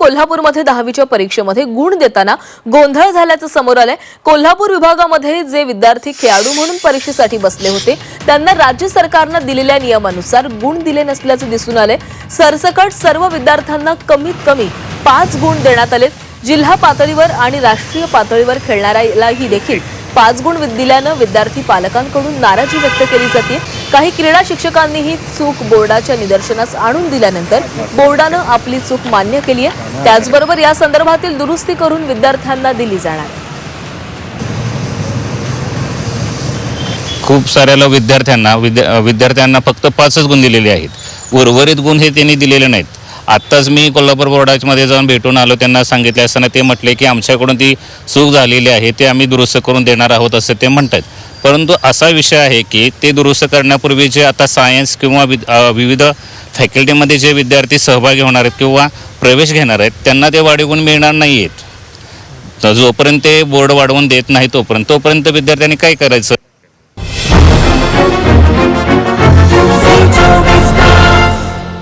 कोल्हापूरमध्ये दहावीच्या परीक्षेमध्ये गुण देताना गोंधळ झाल्याचं समोर आलंय. कोल्हापूर विभागामध्ये जे विद्यार्थी खेळाडू म्हणून परीक्षेसाठी बसले होते त्यांना राज्य सरकारनं दिलेल्या नियमानुसार गुण दिले नसल्याचं दिसून आलंय. सरसकट सर्व विद्यार्थ्यांना कमीत कमी पाच गुण देण्यात आलेत. जिल्हा पातळीवर आणि राष्ट्रीय पातळीवर खेळणाऱ्यालाही देखील पाच गुण वि- दिल्यानं विद्यार्थी पालकांकडून नाराजी व्यक्त केली जाते काही क्रीडा शिक्षकांनीही चूक बोर्डाच्या निदर्शनास आणून दिल्यानंतर बोर्डानं आपली चूक मान्य केली आहे. त्याचबरोबर या संदर्भातील दुरुस्ती करून विद्यार्थ्यांना दिली जाणार खूप साऱ्याला विद्यार्थ्यांना विद्या विद्यार्थ्यांना फक्त पाचच गुण दिलेले आहेत. उर्वरित गुण हे त्यांनी दिलेले नाहीत. आत्ताच मी कोल्हापूर बोर्डामध्ये जाऊन भेटून आलो त्यांना सांगितले असताना ते म्हटले की आमच्याकडून ती चूक झालेली आहे ते आम्ही दुरुस्त करून देणार आहोत असं ते म्हणतात. परंतु असा विषय आहे की ते दुरुस्त करण्यापूर्वी जे आता सायन्स किंवा विविध फॅकल्टीमध्ये जे विद्यार्थी सहभागी होणार आहेत किंवा प्रवेश घेणार आहेत त्यांना ते वाढवून मिळणार नाही आहेत तर जोपर्यंत ते बोर्ड वाढवून देत नाही तोपर्यंत तोपर्यंत विद्यार्थ्यांनी काय करायचं?